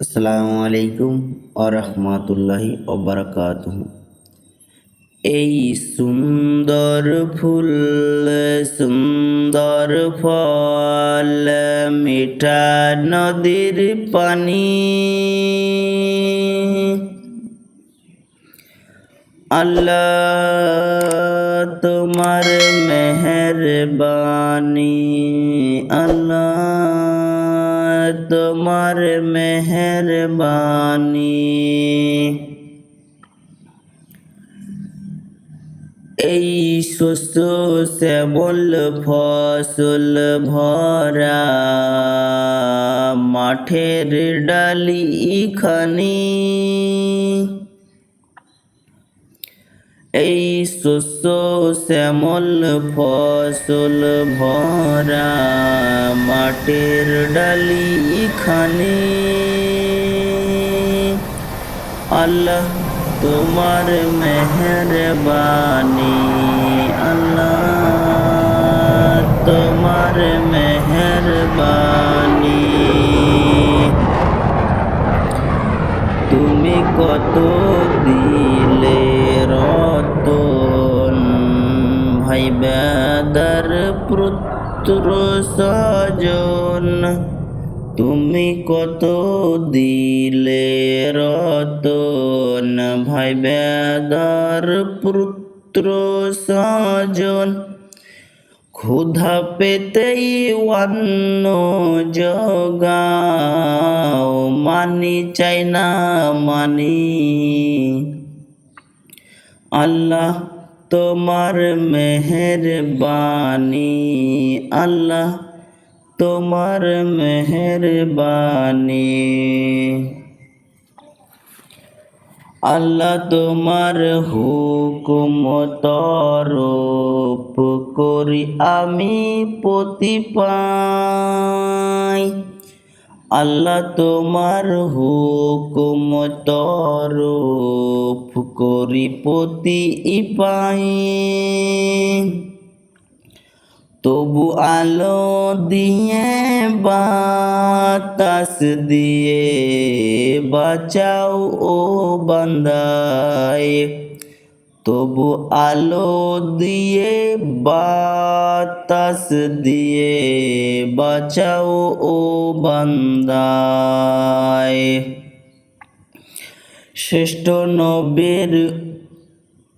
আসসালামু আলাইকুম আরহামাতুল্লাহি ওবরাকাতুহ এই সুন্দর ফুল, সুন্দর ফল মিঠা নদীর পানি। আল্লাহ তোমার মেহরবানি। আল্লাহ তোমার মেহরবানি। এই শস্য শ্যামল ফসল ভরা মাঠের ডালি খানি। এই শস্য শ্যামল ফসল ভরা মাটির ডালি খানি আল্লাহ তোমার মেহরবানি। আল্লাহ তোমার মেহরবানি। তুমি কত দিলে ভাই বেদার পুত্র সজন। তুমি কত দিলে রতন? ভাই বেদার পুত্র সজন। ক্ষুধা পেতেই অন্ন জগাও। মানি চাই না মানি। আল্লাহ তোমার মেহরবানি, আল্লাহ তোমার মেহরবানি। আল্লাহ তোমার হুকুম তরফ করি আমি পতি পাই। আল্লাহ তোমার হুকুম তরফ করি পতি পাই তবু আলো দিয়ে বাতাস দিয়ে বাঁচাও ও বান্দায় তবু আলো দিয়ে বাতাস দিয়ে বাঁচাও ও বান্দায় শ্রেষ্ঠ নবীর,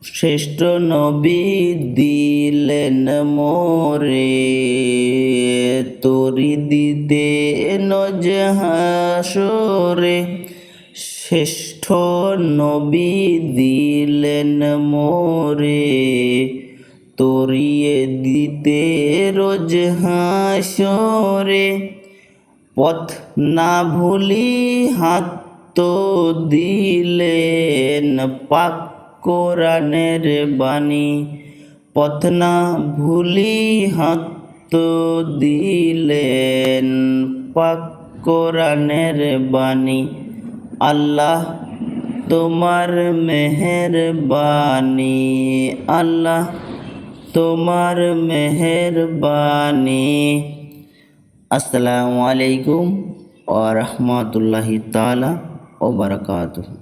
শ্রেষ্ঠ নবী দিলেন মোরে। তরি দিতে নজহাসরে শ্রেষ্ঠ নবী দিলেন মোরে। তরিয়ে দিতে রোজ হাসরে পথ না ভুলি হাত তো দিলেন পাক কোরআনের বাণী। পথ না ভুলি হাত তো দিলেন পাক কোরআনের বাণী। আল্লাহ তোমার মেহরবানি আল্লাহ তোমার মেহরবানি আসসালামু আলাইকুম ওয়া রাহমাতুল্লাহি তাআলা। ওয়া বারাকাতুহু